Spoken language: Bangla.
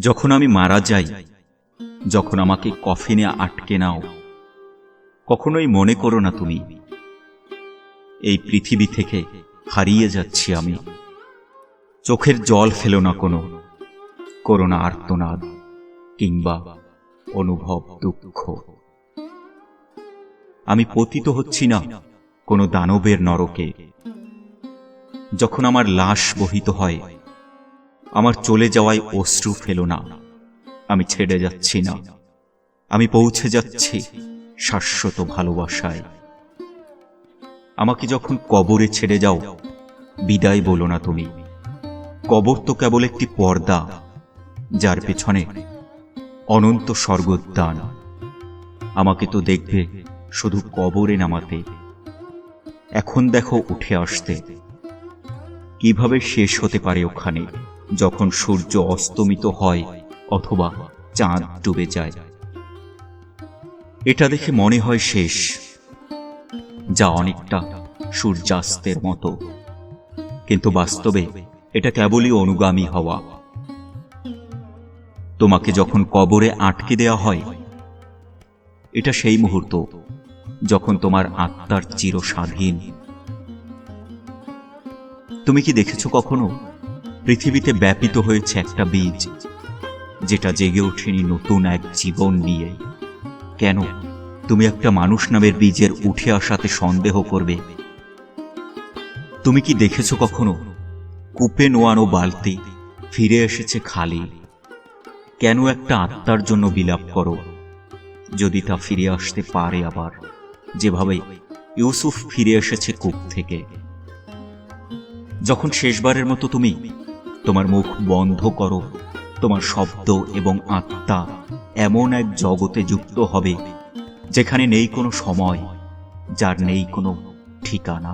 যখন আমি মারা যাই, যখন আমাকে কফিনে আটকে নাও, কখনোই মনে করো না তুমি, এই পৃথিবী থেকে হারিয়ে যাচ্ছি আমি। চোখের জল ফেলো না কোনো, করো না আর্তনাদ কিংবা অনুভব দুঃখ। আমি পতিত হচ্ছি না কোনো দানবের নরকে। যখন আমার লাশ বহিত হয় আমার চলে যাওয়ায় অশ্রু ফেলো না। আমি ছেড়ে যাচ্ছি না। আমি পৌঁছে যাচ্ছি শাশ্বত ভালোবাসায়। আমাকে যখন কবরে ছেড়ে যাও, বিদায় বলো না তুমি। কবর তো কেবল একটি পর্দা, যার পেছনে অনন্ত স্বর্গোদ্যান। আমাকে তো দেখবে শুধু কবরে নামাতে। এখন দেখো উঠে আসতে। কীভাবে শেষ হতে পারে ওখানে? যখন সূর্য অস্তমিত হয় অথবা চাঁদ ডুবে যায়। এটা দেখে মনে হয় শেষ, যা অনেকটা সূর্যাস্তের মতো। কিন্তু বাস্তবে এটা কেবলই অনুগামী হওয়া। তোমাকে যখন কবরে আটকে দেওয়া হয়, এটা সেই মুহূর্ত যখন তোমার আত্মার চির স্বাধীন তুমি কি দেখেছ কখনো? পৃথিবীতে ব্যাপিত হয়েছে একটা বীজ, যেটা জেগে ওঠেনি নতুন এক জীবন নিয়ে। কেন? তুমি একটা মানুষ নামের বীজের উঠে আসাতে সন্দেহ করবে। তুমি কি দেখেছ কখনো? কূপে নোয়ানো বালতি ফিরে এসেছে খালি। কেন একটা আত্মার জন্য বিলাপ করো? যদি তা ফিরে আসতে পারে আবার, যেভাবে ইউসুফ ফিরে এসেছে কূপ থেকে। যখন শেষবারের মতো তুমি তোমার মুখ বন্ধ করো। তোমার শব্দ এবং আত্মা এমন এক জগতে যুক্ত হবে, যেখানে নেই কোনো সময়, যার নেই কোনো ঠিকানা।